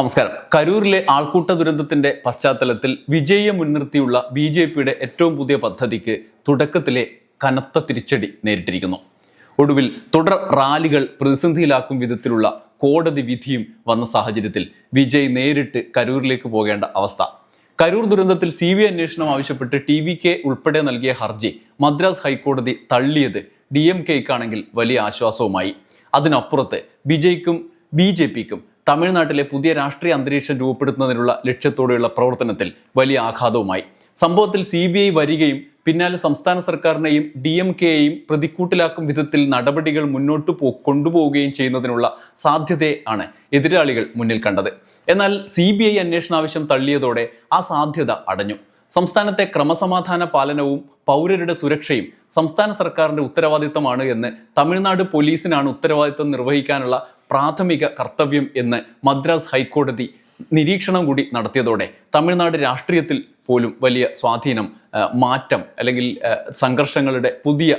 നമസ്കാരം. കരൂരിലെ ആൾക്കൂട്ട ദുരന്തത്തിന്റെ പശ്ചാത്തലത്തിൽ വിജയെ മുൻനിർത്തിയുള്ള ബി ജെ പിയുടെ ഏറ്റവും പുതിയ പദ്ധതിക്ക് തുടക്കത്തിലെ കനത്ത തിരിച്ചടി നേരിട്ടിരിക്കുന്നു. ഒടുവിൽ തുടർ റാലികൾ പ്രതിസന്ധിയിലാക്കും വിധത്തിലുള്ള കോടതി വിധിയും വന്ന സാഹചര്യത്തിൽ വിജയ് നേരിട്ട് കരൂരിലേക്ക് പോകേണ്ട അവസ്ഥ. കരൂർ ദുരന്തത്തിൽ സി ബി അന്വേഷണം ആവശ്യപ്പെട്ട് ടി വി കെ ഉൾപ്പെടെ നൽകിയ ഹർജി മദ്രാസ് ഹൈക്കോടതി തള്ളിയത് ഡി എം കെയ്ക്കാണെങ്കിൽ വലിയ ആശ്വാസവുമായി. അതിനപ്പുറത്ത് വിജയ്ക്കും ബി ജെ പിക്കും തമിഴ്നാട്ടിലെ പുതിയ രാഷ്ട്രീയ അന്തരീക്ഷം രൂപപ്പെടുത്തുന്നതിനുള്ള ലക്ഷ്യത്തോടെയുള്ള പ്രവർത്തനത്തിൽ വലിയ ആഘാതവുമായി. സംഭവത്തിൽ സി ബി ഐ വരികയും പിന്നാലെ സംസ്ഥാന സർക്കാരിനെയും ഡി എം കെയെയും പ്രതിക്കൂട്ടിലാക്കും വിധത്തിൽ നടപടികൾ മുന്നോട്ട് പോ കൊണ്ടുപോവുകയും ചെയ്യുന്നതിനുള്ള സാധ്യതയെ ആണ് എതിരാളികൾ മുന്നിൽ കണ്ടത്. എന്നാൽ സി ബി ഐ അന്വേഷണ ആവശ്യം തള്ളിയതോടെ ആ സാധ്യത അടഞ്ഞു. സംസ്ഥാനത്തെ ക്രമസമാധാന പാലനവും പൗരരുടെ സുരക്ഷയും സംസ്ഥാന സർക്കാരിന്റെ ഉത്തരവാദിത്തമാണ് എന്ന് തമിഴ്നാട് പോലീസിനാണ് ഉത്തരവാദിത്തം നിർവഹിക്കാനുള്ള പ്രാഥമിക കർത്തവ്യം എന്ന് മദ്രാസ് ഹൈക്കോടതി നിരീക്ഷണം കൂടി നടത്തിയതോടെ തമിഴ്നാട് രാഷ്ട്രീയത്തിൽ പോലും വലിയ സ്വാധീനം മാറ്റം അല്ലെങ്കിൽ സംഘർഷങ്ങളുടെ പുതിയ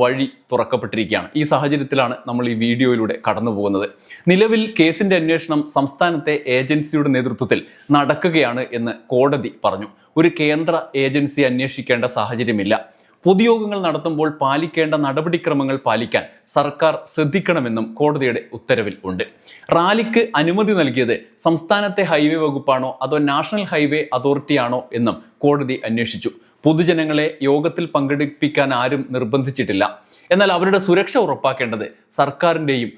വഴി തുറക്കപ്പെട്ടിരിക്കുകയാണ്. ഈ സാഹചര്യത്തിലാണ് നമ്മൾ ഈ വീഡിയോയിലൂടെ കടന്നു പോകുന്നത്. നിലവിൽ കേസിന്റെ അന്വേഷണം സംസ്ഥാനത്തെ ഏജൻസിയുടെ നേതൃത്വത്തിൽ നടക്കുകയാണ് എന്ന് കോടതി പറഞ്ഞു. ഒരു കേന്ദ്ര ഏജൻസി അന്വേഷിക്കേണ്ട സാഹചര്യമില്ല. പൊതുയോഗങ്ങൾ നടത്തുമ്പോൾ പാലിക്കേണ്ട നടപടിക്രമങ്ങൾ പാലിക്കാൻ സർക്കാർ ശ്രദ്ധിക്കണമെന്നും കോടതിയുടെ ഉത്തരവിൽ ഉണ്ട്. റാലിക്ക് അനുമതി നൽകിയത് സംസ്ഥാനത്തെ ഹൈവേ വകുപ്പാണോ അതോ നാഷണൽ ഹൈവേ അതോറിറ്റിയാണോ എന്നും കോടതി അന്വേഷിച്ചു. പൊതുജനങ്ങളെ യോഗത്തിൽ പങ്കെടുപ്പിക്കാൻ ആരും നിർബന്ധിച്ചിട്ടില്ല. എന്നാൽ അവരുടെ സുരക്ഷ ഉറപ്പാക്കേണ്ടത് സർക്കാരിന്റെയും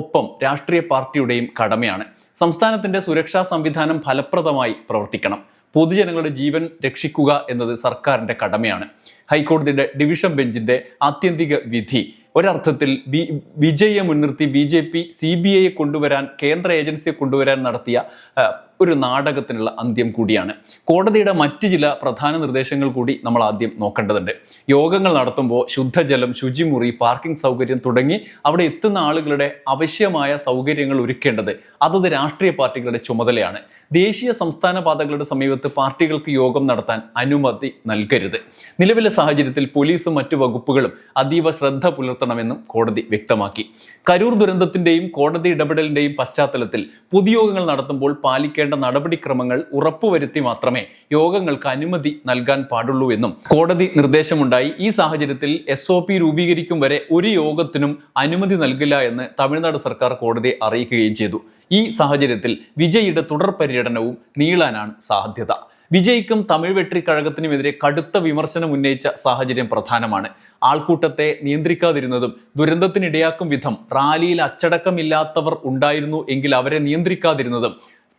ഒപ്പം രാഷ്ട്രീയ പാർട്ടിയുടെയും കടമയാണ്. സംസ്ഥാനത്തിന്റെ സുരക്ഷാ സംവിധാനം ഫലപ്രദമായി പ്രവർത്തിക്കണം. പൊതുജനങ്ങളുടെ ജീവൻ രക്ഷിക്കുക എന്നത് സർക്കാരിന്റെ കടമയാണ്. ഹൈക്കോടതിയുടെ ഡിവിഷൻ ബെഞ്ചിന്റെ ആത്യന്തിക വിധി. ഒരർത്ഥത്തിൽ ബി വിജയെ മുൻനിർത്തി B J P C B ഐയെ കൊണ്ടുവരാൻ കേന്ദ്ര ഏജൻസിയെ കൊണ്ടുവരാൻ നടത്തിയ ഒരു നാടകത്തിനുള്ള അന്ത്യം കൂടിയാണ്. കോടതിയുടെ മറ്റ് ചില പ്രധാന നിർദ്ദേശങ്ങൾ കൂടി നമ്മൾ ആദ്യം നോക്കേണ്ടതുണ്ട്. യോഗങ്ങൾ നടത്തുമ്പോൾ ശുദ്ധജലം ശുചിമുറി പാർക്കിംഗ് സൗകര്യം തുടങ്ങി അവിടെ എത്തുന്ന ആളുകളുടെ ആവശ്യമായ സൗകര്യങ്ങൾ ഒരുക്കേണ്ടത് അതത് രാഷ്ട്രീയ പാർട്ടികളുടെ ചുമതലയാണ്. ദേശീയ സംസ്ഥാന പാതകളുടെ സമീപത്ത് പാർട്ടികൾക്ക് യോഗം നടത്താൻ അനുമതി നൽകരുത്. നിലവിലെ സാഹചര്യത്തിൽ പോലീസും മറ്റു വകുപ്പുകളും അതീവ ശ്രദ്ധ പുലർത്തണമെന്നും കോടതി വ്യക്തമാക്കി. കരൂർ ദുരന്തത്തിന്റെയും കോടതി ഇടപെടലിന്റെയും പശ്ചാത്തലത്തിൽ പൊതുയോഗങ്ങൾ നടത്തുമ്പോൾ പാലിക്കേണ്ട നടപടിക്രമങ്ങൾ ഉറപ്പുവരുത്തി മാത്രമേ യോഗങ്ങൾക്ക് അനുമതി നൽകാൻ പാടുള്ളൂ എന്നും കോടതി നിർദ്ദേശമുണ്ടായി. ഈ സാഹചര്യത്തിൽ എസ് ഒ പി രൂപീകരിക്കും വരെ ഒരു യോഗത്തിനും അനുമതി നൽകില്ല എന്ന് തമിഴ്നാട് സർക്കാർ കോടതിയെ അറിയിക്കുകയും ചെയ്തു. ഈ സാഹചര്യത്തിൽ വിജയിയുടെ തുടർ പര്യടനവും നീളാനാണ് സാധ്യത. വിജയ്ക്കും തമിഴ് വെട്ടിക്കഴകത്തിനുമെതിരെ കടുത്ത വിമർശനം ഉന്നയിച്ച സാഹചര്യം പ്രധാനമാണ്. ആൾക്കൂട്ടത്തെ നിയന്ത്രിക്കാതിരുന്നതും ദുരന്തത്തിനിടയാക്കും വിധം റാലിയിൽ അച്ചടക്കമില്ലാത്തവർ ഉണ്ടായിരുന്നു എങ്കിൽ അവരെ നിയന്ത്രിക്കാതിരുന്നതും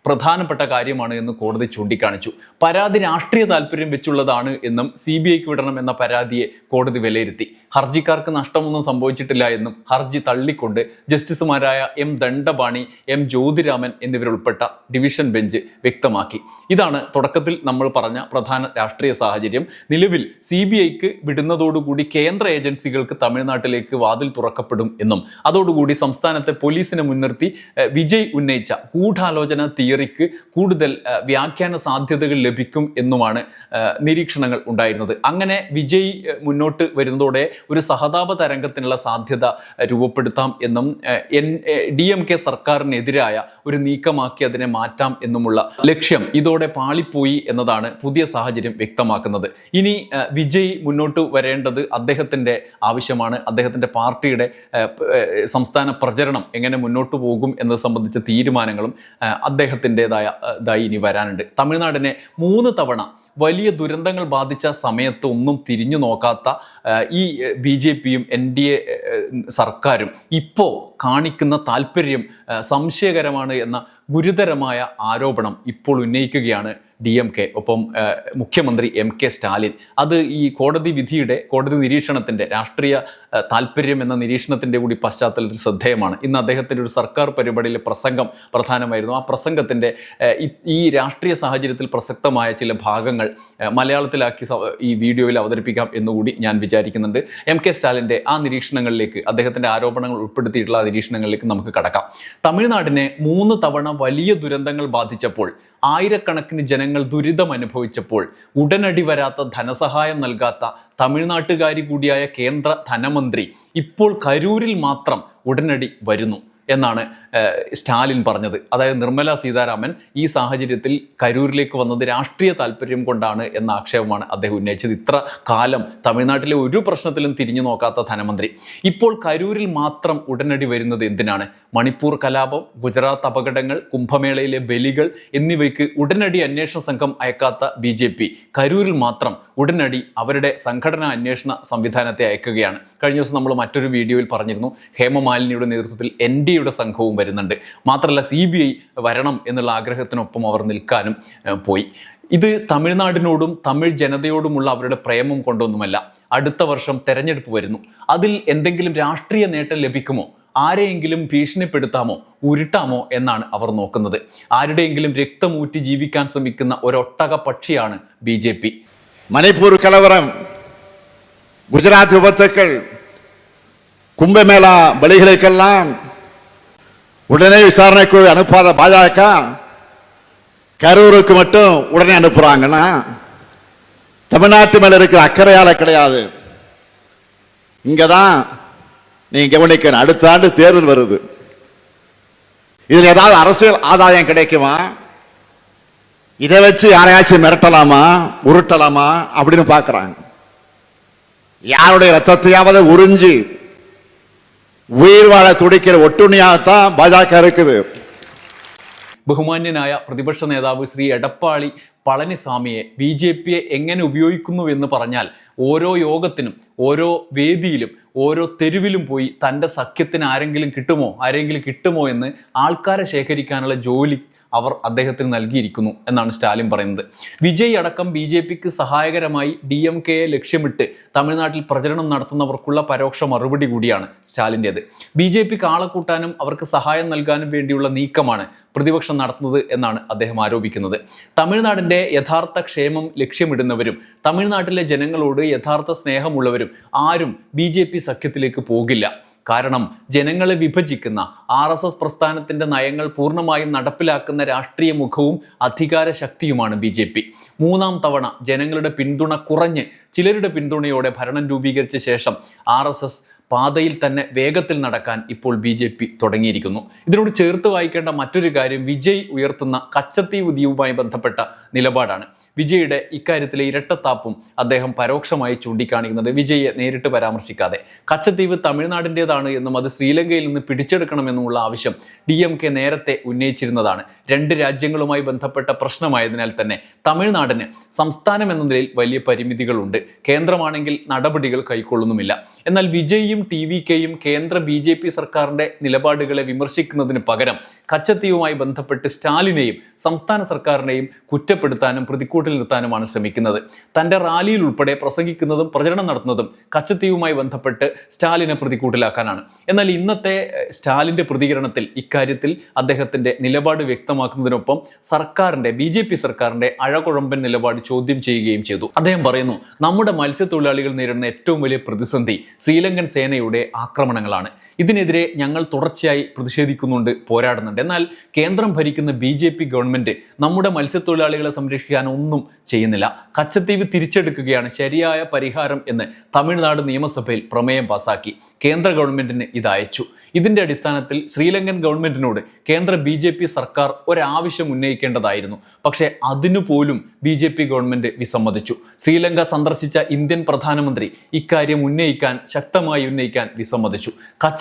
പ്രധാനപ്പെട്ട കാര്യമാണ് എന്ന് കോടതി ചൂണ്ടിക്കാണിച്ചു. പരാതി രാഷ്ട്രീയ താല്പര്യം വെച്ചുള്ളതാണ് എന്നും സി ബി ഐക്ക് വിടണം എന്ന പരാതിയെ കോടതി വിലയിരുത്തി. ഹർജിക്കാർക്ക് നഷ്ടമൊന്നും സംഭവിച്ചിട്ടില്ല എന്നും ഹർജി തള്ളിക്കൊണ്ട് ജസ്റ്റിസുമാരായ എം ദണ്ഡപാണി എം ജ്യോതിരാമൻ എന്നിവരുൾപ്പെട്ട ഡിവിഷൻ ബെഞ്ച് വ്യക്തമാക്കി. ഇതാണ് തുടക്കത്തിൽ നമ്മൾ പറഞ്ഞ പ്രധാന രാഷ്ട്രീയ സാഹചര്യം. നിലവിൽ സി ബി ഐക്ക് വിടുന്നതോടുകൂടി കേന്ദ്ര ഏജൻസികൾക്ക് തമിഴ്നാട്ടിലേക്ക് വാതിൽ തുറക്കപ്പെടും എന്നും അതോടുകൂടി സംസ്ഥാനത്തെ പോലീസിനെ മുൻനിർത്തി വിജയ് ഉന്നയിച്ച ഗൂഢാലോചന തിയറിക്ക് കൂടുതൽ വ്യാഖ്യാന സാധ്യതകൾ ലഭിക്കും എന്നുമാണ് നിരീക്ഷണങ്ങൾ ഉണ്ടായിരുന്നത്. അങ്ങനെ വിജയ് മുന്നോട്ട് വരുന്നതോടെ ഒരു സഹതാപ തരംഗത്തിനുള്ള സാധ്യത രൂപപ്പെടുത്താം എന്നും എൻ ഡി എം കെ സർക്കാരിനെതിരായ ഒരു നീക്കമാക്കി അതിനെ മാറ്റാം എന്നുമുള്ള ലക്ഷ്യം ഇതോടെ പാളിപ്പോയി എന്നതാണ് പുതിയ സാഹചര്യം വ്യക്തമാക്കുന്നത്. ഇനി വിജയ് മുന്നോട്ട് വരേണ്ടത് അദ്ദേഹത്തിന്റെ ആവശ്യമാണ്. അദ്ദേഹത്തിന്റെ പാർട്ടിയുടെ സംസ്ഥാന പ്രചരണം എങ്ങനെ മുന്നോട്ട് പോകും എന്നത് സംബന്ധിച്ച തീരുമാനങ്ങളും ഏഹ്, അദ്ദേഹത്തിന്റെതായ ഇതായി ഇനി വരാനുണ്ട്. തമിഴ്നാടിനെ മൂന്ന് തവണ വലിയ ദുരന്തങ്ങൾ ബാധിച്ച സമയത്ത് ഒന്നും തിരിഞ്ഞു നോക്കാത്ത ഈ ബി ജെ പിയും എൻ ഡി എ സർക്കാരും ഇപ്പോൾ കാണിക്കുന്ന താല്പര്യം സംശയകരമാണ് എന്ന ഗുരുതരമായ ആരോപണം ഇപ്പോൾ ഉന്നയിക്കുകയാണ് ഡി എം കെ ഒപ്പം മുഖ്യമന്ത്രി എം കെ സ്റ്റാലിൻ. അത് ഈ കോടതി വിധിയുടെ കോടതി നിരീക്ഷണത്തിന്റെ രാഷ്ട്രീയ താല്പര്യം എന്ന നിരീക്ഷണത്തിന്റെ കൂടി പശ്ചാത്തലത്തിൽ ശ്രദ്ധേയമാണ്. ഇന്ന് അദ്ദേഹത്തിന്റെ ഒരു സർക്കാർ പരിപാടിയിലെ പ്രസംഗം പ്രധാനമായിരുന്നു. ആ പ്രസംഗത്തിന്റെ ഈ രാഷ്ട്രീയ സാഹചര്യത്തിൽ പ്രസക്തമായ ചില ഭാഗങ്ങൾ മലയാളത്തിലാക്കി ഈ വീഡിയോയിൽ അവതരിപ്പിക്കാം എന്നുകൂടി ഞാൻ വിചാരിക്കുന്നുണ്ട്. എം കെ സ്റ്റാലിന്റെ ആ നിരീക്ഷണങ്ങളിലേക്ക് അദ്ദേഹത്തിന്റെ ആരോപണങ്ങൾ ഉൾപ്പെടുത്തിയിട്ടുള്ള ആ നിരീക്ഷണങ്ങളിലേക്ക് നമുക്ക് കടക്കാം. തമിഴ്നാടിനെ മൂന്ന് തവണ വലിയ ദുരന്തങ്ങൾ ബാധിച്ചപ്പോൾ ആയിരക്കണക്കിന് ജനങ്ങൾ ദുരിതം അനുഭവിച്ചപ്പോൾ ഉടനടി വരാത്ത ധനസഹായം നൽകാത്ത തമിഴ്നാട്ടുകാരി കൂടിയായ കേന്ദ്ര ധനമന്ത്രി ഇപ്പോൾ കരൂരിൽ മാത്രം ഉടനടി വരുന്നു. എന്നാണ് സ്റ്റാലിൻ പറഞ്ഞത്. അതായത് നിർമ്മല സീതാരാമൻ ഈ സാഹചര്യത്തിൽ കരൂരിലേക്ക് വന്നത് രാഷ്ട്രീയ താല്പര്യം കൊണ്ടാണ് എന്ന ആക്ഷേപമാണ് അദ്ദേഹം ഉന്നയിച്ചത്. ഇത്ര കാലം തമിഴ്നാട്ടിലെ ഒരു പ്രശ്നത്തിലും തിരിഞ്ഞു നോക്കാത്ത ധനമന്ത്രി. ഇപ്പോൾ കരൂരിൽ മാത്രം ഉടനടി വരുന്നത് എന്തിനാണ്? മണിപ്പൂർ കലാപം ഗുജറാത്ത് അപകടങ്ങൾ കുംഭമേളയിലെ ബലികൾ എന്നിവയ്ക്ക് ഉടനടി അന്വേഷണ സംഘം അയക്കാത്ത ബി ജെ പി കരൂരിൽ മാത്രം ഉടനടി അവരുടെ സംഘടനാ അന്വേഷണ സംവിധാനത്തെ അയക്കുകയാണ്. കഴിഞ്ഞ ദിവസം നമ്മൾ മറ്റൊരു വീഡിയോയിൽ പറഞ്ഞിരുന്നു ഹേമമാലിനിയുടെ നേതൃത്വത്തിൽ എൻ ഡി ഐയുടെ സംഘവും വരുന്നുണ്ട്. മാത്രമല്ല സി ബി ഐ വരണം എന്നുള്ള ആഗ്രഹത്തിനൊപ്പം അവർ നിൽക്കാനും പോയി. ഇത് തമിഴ്നാടിനോടും തമിഴ് ജനതയോടുമുള്ള അവരുടെ പ്രേമം കൊണ്ടൊന്നുമല്ല. അടുത്ത വർഷം തെരഞ്ഞെടുപ്പ് വരുന്നു. അതിൽ എന്തെങ്കിലും രാഷ്ട്രീയ നേട്ടം ലഭിക്കുമോ? ആരെയെങ്കിലും ഭീഷണിപ്പെടുത്താമോ? ഉരുട്ടാമോ? എന്നാണ് അവർ നോക്കുന്നത്. ആരുടെയെങ്കിലും രക്തമൂറ്റി ജീവിക്കാൻ ശ്രമിക്കുന്ന ഒരൊട്ടക പക്ഷിയാണ് ബി ജെ പി. മണിപ്പൂർ കലവരം ഗുജറാത്ത് വിപത്തുക്കൾ കുംഭമേള ബലികളേക്കെല്ലാം உடனே விசாரணைக்குழு அனுப்பாத பாஜக கரூருக்கு மட்டும் உடனே அனுப்புறாங்கன்னா தமிழ்நாட்டு மேல இருக்கிற அக்கறையால கிடையாது. இங்கதான் நீங்க கவனிக்கணும் அடுத்த ஆண்டு தேர்தல் வருது. இதுல ஏதாவது அரசியல் ஆதாயம் கிடைக்குமா? இதை வச்சு யாரையாச்சும் மிரட்டலாமா உருட்டலாமா அப்படின்னு பாக்குறாங்க யாருடைய ரத்தத்தையாவது உறிஞ்சி உயிர் வாழ துடிக்கிற ஒட்டுண்ணியாகத்தான் பாஜக இருக்குது ബഹുമാന്യനായ പ്രതിപക്ഷ നേതാവ് ശ്രീ എടപ്പാളി പളനിസ്വാമിയെ ബി ജെ പിയെ എങ്ങനെ ഉപയോഗിക്കുന്നു എന്ന് പറഞ്ഞാൽ ഓരോ യോഗത്തിനും ഓരോ വേദിയിലും ഓരോ തെരുവിലും പോയി തൻ്റെ സഖ്യത്തിന് ആരെങ്കിലും കിട്ടുമോ ആരെങ്കിലും കിട്ടുമോ എന്ന് ആൾക്കാരെ ശേഖരിക്കാനുള്ള ജോലി അവർ അദ്ദേഹത്തിന് നൽകിയിരിക്കുന്നു എന്നാണ് സ്റ്റാലിൻ പറയുന്നത്. വിജയ് അടക്കം ബി ജെ പിക്ക് സഹായകരമായി ഡി എം കെയെ ലക്ഷ്യമിട്ട് തമിഴ്നാട്ടിൽ പ്രചരണം നടത്തുന്നവർക്കുള്ള പരോക്ഷ മറുപടി കൂടിയാണ് സ്റ്റാലിന്റേത് ബി ജെ പിക്ക് ആളെ കൂട്ടാനും അവർക്ക് സഹായം നൽകാനും വേണ്ടിയുള്ള നീക്കമാണ് പ്രതിപക്ഷം നടത്തുന്നത് എന്നാണ് അദ്ദേഹം ആരോപിക്കുന്നത്. തമിഴ്നാടിന്റെ യഥാർത്ഥ ക്ഷേമം ലക്ഷ്യമിടുന്നവരും തമിഴ്നാട്ടിലെ ജനങ്ങളോട് യഥാർത്ഥ സ്നേഹമുള്ളവരും ആരും ബി ജെ പി സഖ്യത്തിലേക്ക് പോകില്ല. കാരണം ജനങ്ങളെ വിഭജിക്കുന്ന ആർ എസ് എസ് പ്രസ്ഥാനത്തിന്റെ നയങ്ങൾ പൂർണമായും നടപ്പിലാക്കുന്ന രാഷ്ട്രീയ മുഖവും അധികാര ശക്തിയുമാണ് ബി ജെ പി. മൂന്നാം തവണ ജനങ്ങളുടെ പിന്തുണ കുറഞ്ഞ് ചിലരുടെ പിന്തുണയോടെ ഭരണം രൂപീകരിച്ച ശേഷം ആർ എസ് എസ് പാതയിൽ തന്നെ വേഗത്തിൽ നടക്കാൻ ഇപ്പോൾ ബി ജെ പി തുടങ്ങിയിരിക്കുന്നു. ഇതിനോട് ചേർത്ത് വായിക്കേണ്ട മറ്റൊരു കാര്യം വിജയ് ഉയർത്തുന്ന കച്ചത്തീ ഉദ്യവുമായി ബന്ധപ്പെട്ട നിലപാടാണ്. വിജയുടെ ഇക്കാര്യത്തിലെ ഇരട്ടത്താപ്പും അദ്ദേഹം പരോക്ഷമായി ചൂണ്ടിക്കാണിക്കുന്നുണ്ട്. വിജയെ നേരിട്ട് പരാമർശിക്കാതെ. കച്ചത്തീവ് തമിഴ്നാടിന്റെതാണ് എന്നും അത് ശ്രീലങ്കയിൽ നിന്ന് പിടിച്ചെടുക്കണമെന്നുമുള്ള ആവശ്യം ഡി എം കെ നേരത്തെ ഉന്നയിച്ചിരുന്നതാണ്. രണ്ട് രാജ്യങ്ങളുമായി ബന്ധപ്പെട്ട പ്രശ്നമായതിനാൽ തന്നെ തമിഴ്നാടിന് സംസ്ഥാനം എന്ന നിലയിൽ വലിയ പരിമിതികളുണ്ട്. കേന്ദ്രമാണെങ്കിൽ നടപടികൾ കൈക്കൊള്ളുന്നുമില്ല. എന്നാൽ വിജയും ടി വി കെയും കേന്ദ്ര ബി ജെ പി സർക്കാരിന്റെ നിലപാടുകളെ വിമർശിക്കുന്നതിന് പകരം കച്ചത്തീവുമായി ബന്ധപ്പെട്ട് സ്റ്റാലിനെയും സംസ്ഥാന സർക്കാരിനെയും കുറ്റപ്പെടുത്താനും പ്രതിക്കൂട്ടിൽ നിർത്താനുമാണ് ശ്രമിക്കുന്നത്. തന്റെ റാലിയിൽ ഉൾപ്പെടെ പ്രസംഗിക്കുന്നതും പ്രചരണം നടത്തുന്നതും കച്ചത്തീവുമായി ബന്ധപ്പെട്ട് സ്റ്റാലിനെ പ്രതിക്കൂട്ടിലാക്കാനാണ്. എന്നാൽ ഇന്നത്തെ സ്റ്റാലിന്റെ പ്രതികരണത്തിൽ ഇക്കാര്യത്തിൽ അദ്ദേഹത്തിന്റെ നിലപാട് വ്യക്തമാക്കുന്നതിനൊപ്പം സർക്കാരിന്റെ ബി ജെ പി സർക്കാരിന്റെ അഴകുഴമ്പൻ നിലപാട് ചോദ്യം ചെയ്യുകയും ചെയ്തു. അദ്ദേഹം പറയുന്നു നമ്മുടെ മത്സ്യത്തൊഴിലാളികൾ നേരിടുന്ന ഏറ്റവും വലിയ പ്രതിസന്ധി ശ്രീലങ്കൻ സേനയുടെ ആക്രമണങ്ങളാണ്. ഇതിനെതിരെ ഞങ്ങൾ തുടർച്ചയായി പ്രതിഷേധിക്കുന്നുണ്ട് പോരാടുന്നുണ്ട്. എന്നാൽ കേന്ദ്രം ഭരിക്കുന്ന ബി ജെ പി ഗവൺമെന്റ് നമ്മുടെ മത്സ്യത്തൊഴിലാളികളെ സംരക്ഷിക്കാൻ ഒന്നും ചെയ്യുന്നില്ല. കച്ചത്തീവ് തിരിച്ചെടുക്കുകയാണ് ശരിയായ പരിഹാരം എന്ന് തമിഴ്നാട് നിയമസഭയിൽ പ്രമേയം പാസാക്കി. കേന്ദ്ര ഗവൺമെന്റിന് ഇത് അയച്ചു. ഇതിന്റെ അടിസ്ഥാനത്തിൽ ശ്രീലങ്കൻ ഗവൺമെന്റിനോട് കേന്ദ്ര ബി ജെ പി സർക്കാർ ഒരാവശ്യം ഉന്നയിക്കേണ്ടതായിരുന്നു. പക്ഷേ അതിനു പോലും ബി ജെ പി ഗവൺമെന്റ് വിസമ്മതിച്ചു. ശ്രീലങ്ക സന്ദർശിച്ച ഇന്ത്യൻ പ്രധാനമന്ത്രി ഇക്കാര്യം ഉന്നയിക്കാൻ ശക്തമായി ഉന്നയിക്കാൻ വിസമ്മതിച്ചു.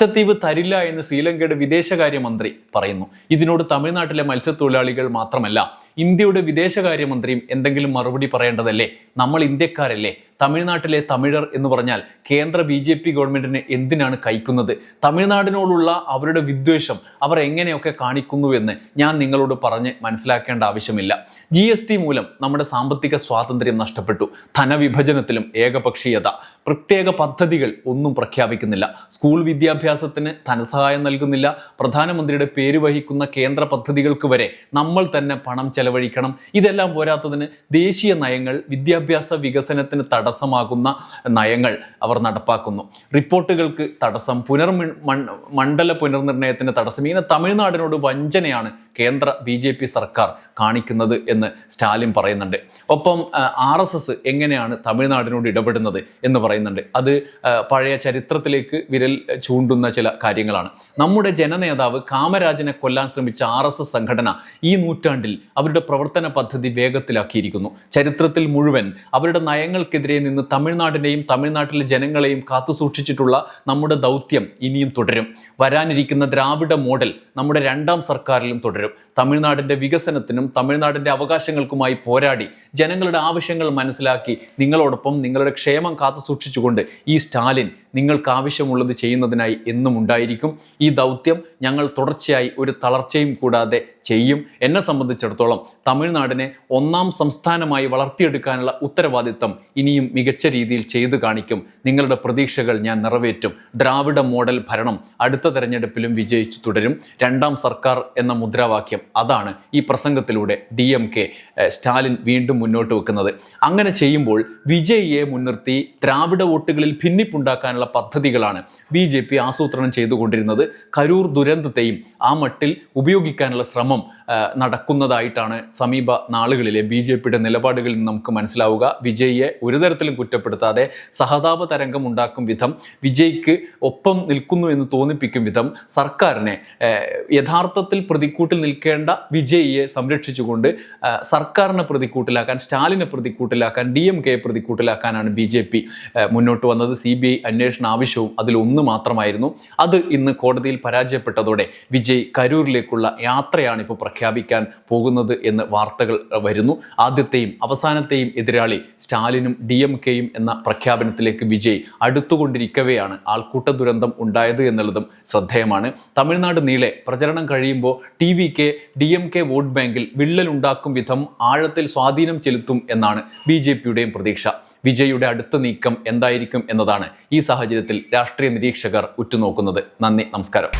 കച്ചത്തീവ് തരില്ല എന്ന് ശ്രീലങ്കയുടെ വിദേശകാര്യമന്ത്രി പറയുന്നു. ഇതിനോട് തമിഴ്നാട്ടിലെ മത്സ്യത്തൊഴിലാളികൾ മാത്രമല്ല ഇന്ത്യയുടെ വിദേശകാര്യമന്ത്രിയും എന്തെങ്കിലും മറുപടി പറയേണ്ടതല്ലേ? നമ്മൾ ഇന്ത്യക്കാരല്ലേ? തമിഴ്നാട്ടിലെ തമിഴർ എന്ന് പറഞ്ഞാൽ കേന്ദ്ര ബി ജെ പി ഗവൺമെന്റിന് എന്തിനാണ് കൈക്കുന്നത് തമിഴ്നാടിനോടുള്ള അവരുടെ വിദ്വേഷം അവർ എങ്ങനെയൊക്കെ കാണിക്കുന്നു എന്ന് ഞാൻ നിങ്ങളോട് പറഞ്ഞ് മനസ്സിലാക്കേണ്ട ആവശ്യമില്ല. ജി എസ് ടി മൂലം നമ്മുടെ സാമ്പത്തിക സ്വാതന്ത്ര്യം നഷ്ടപ്പെട്ടു. ധനവിഭജനത്തിലും ഏകപക്ഷീയത. പ്രത്യേക പദ്ധതികൾ ഒന്നും പ്രഖ്യാപിക്കുന്നില്ല. സ്കൂൾ വിദ്യാഭ്യാസത്തിന് ധനസഹായം നൽകുന്നില്ല. പ്രധാനമന്ത്രിയുടെ പേര് വഹിക്കുന്ന കേന്ദ്ര പദ്ധതികൾക്ക് വരെ നമ്മൾ തന്നെ പണം ചെലവഴിക്കണം. ഇതെല്ലാം പോരാത്തതിന് ദേശീയ നയങ്ങൾ വിദ്യാഭ്യാസ വികസനത്തിന് തടസ്സം തടസ്സമാകുന്ന നയങ്ങൾ അവർ നടപ്പാക്കുന്നു. റിപ്പോർട്ടുകൾക്ക് തടസ്സം പുനർ മണ്ഡല പുനർനിർണയത്തിന് തടസ്സം ഇങ്ങനെ തമിഴ്നാടിനോട് വഞ്ചനയാണ് കേന്ദ്ര ബി ജെ പി സർക്കാർ കാണിക്കുന്നത് എന്ന് സ്റ്റാലിൻ പറയുന്നുണ്ട്. ഒപ്പം ആർ എസ് എസ് എങ്ങനെയാണ് തമിഴ്നാടിനോട് ഇടപെടുന്നത് എന്ന് പറയുന്നുണ്ട്. അത് പഴയ ചരിത്രത്തിലേക്ക് വിരൽ ചൂണ്ടുന്ന ചില കാര്യങ്ങളാണ്. നമ്മുടെ ജനനേതാവ് കാമരാജനെ കൊല്ലാൻ ശ്രമിച്ച ആർ എസ് എസ് സംഘടന ഈ നൂറ്റാണ്ടിൽ അവരുടെ പ്രവർത്തന പദ്ധതി വേഗത്തിലാക്കിയിരിക്കുന്നു. ചരിത്രത്തിൽ മുഴുവൻ അവരുടെ നയങ്ങൾക്കെതിരെ നിന്ന് തമിഴ്നാടിനെയും തമിഴ്നാട്ടിലെ ജനങ്ങളെയും കാത്തുസൂക്ഷിച്ചിട്ടുള്ള നമ്മുടെ ദൗത്യം ഇനിയും തുടരും. വരാനിരിക്കുന്ന ദ്രാവിഡ മോഡൽ നമ്മുടെ രണ്ടാം സർക്കാരിലും തുടരും. തമിഴ്നാടിന്റെ വികസനത്തിനും തമിഴ്നാടിന്റെ അവകാശങ്ങൾക്കുമായി പോരാടി ജനങ്ങളുടെ ആവശ്യങ്ങൾ മനസ്സിലാക്കി നിങ്ങളോടൊപ്പം നിങ്ങളുടെ ക്ഷേമം കാത്തുസൂക്ഷിച്ചുകൊണ്ട് ഈ സ്റ്റാലിൻ നിങ്ങൾക്ക് ആവശ്യമുള്ളത് ചെയ്യുന്നതിനായി എന്നും ഉണ്ടായിരിക്കും. ഈ ദൗത്യം ഞങ്ങൾ തുടർച്ചയായി ഒരു തളർച്ചയും കൂടാതെ ചെയ്യും. എന്നെ സംബന്ധിച്ചിടത്തോളം തമിഴ്നാടിനെ ഒന്നാം സംസ്ഥാനമായി വളർത്തിയെടുക്കാനുള്ള ഉത്തരവാദിത്തം ഇനിയും മികച്ച രീതിയിൽ ചെയ്തു കാണിക്കും. നിങ്ങളുടെ പ്രതീക്ഷകൾ ഞാൻ നിറവേറ്റും. ദ്രാവിഡ മോഡൽ ഭരണം അടുത്ത തെരഞ്ഞെടുപ്പിലും വിജയിച്ചു തുടരും. രണ്ടാം സർക്കാർ എന്ന മുദ്രാവാക്യം അതാണ് ഈ പ്രസംഗത്തിലൂടെ ഡി എം കെ സ്റ്റാലിൻ വീണ്ടും മുന്നോട്ട് വെക്കുന്നത്. അങ്ങനെ ചെയ്യുമ്പോൾ വിജയിയെ മുൻനിർത്തി ദ്രാവിഡ വോട്ടുകളിൽ ഭിന്നിപ്പുണ്ടാക്കാനുള്ള പദ്ധതികളാണ് ബി ജെ പി ആസൂത്രണം ചെയ്തുകൊണ്ടിരുന്നത്. കരൂർ ദുരന്തത്തെയും ആ മട്ടിൽ ഉപയോഗിക്കാനുള്ള ശ്രമം നടക്കുന്നതായിട്ടാണ് സമീപ നാളുകളിലെ ബി ജെ പിയുടെ നിലപാടുകളിൽ നമുക്ക് മനസ്സിലാവുക. വിജയിയെ ഒരു തരത്തിലും കുറ്റപ്പെടുത്താതെ സഹതാപ തരംഗം ഉണ്ടാക്കും വിധം വിജയ്ക്ക് ഒപ്പം നിൽക്കുന്നു എന്ന് തോന്നിപ്പിക്കും വിധം സർക്കാരിനെ യഥാർത്ഥത്തിൽ പ്രതിക്കൂട്ടിൽ നിൽക്കേണ്ട വിജയിയെ സംരക്ഷിച്ചുകൊണ്ട് സർക്കാരിനെ പ്രതിക്കൂട്ടിലാക്കാൻ സ്റ്റാലിനെ പ്രതിക്കൂട്ടിലാക്കാൻ ഡി എം കെയെ പ്രതിക്കൂട്ടിലാക്കാനാണ് ബി ജെ പി മുന്നോട്ട് വന്നത്. സി ബി ഐ അന്വേഷണ ആവശ്യവും അതിലൊന്ന് മാത്രമായിരുന്നു. അത് ഇന്ന് കോടതിയിൽ പരാജയപ്പെട്ടതോടെ വിജയ് കരൂരിലേക്കുള്ള യാത്രയാണ് ഇപ്പോൾ പ്രഖ്യാപിക്കാൻ പോകുന്നത് എന്ന് വാർത്തകൾ വരുന്നു. ആദ്യത്തെയും അവസാനത്തെയും എതിരാളി സ്റ്റാലിനും ഡി എം കെയും എന്ന പ്രഖ്യാപനത്തിലേക്ക് വിജയ് അടുത്തുകൊണ്ടിരിക്കവെയാണ്. ആൾക്കൂട്ട ദുരന്തം ഉണ്ടായത് എന്നുള്ളതും ശ്രദ്ധേയമാണ്. തമിഴ്നാട് നീളെ പ്രചരണം കഴിയുമ്പോൾ T V K D M K vote ബാങ്കിൽ വിള്ളലുണ്ടാക്കും വിധം ആഴത്തിൽ സ്വാധീനം ചെലുത്തും എന്നാണ് ബി ജെ പിയുടെയും പ്രതീക്ഷ. വിജയുടെ അടുത്ത നീക്കം എന്തായിരിക്കും എന്നതാണ് ഈ സാഹചര്യത്തിൽ രാഷ്ട്രീയ നിരീക്ഷകർ ഉറ്റുനോക്കുന്നത്. നന്ദി നമസ്കാരം.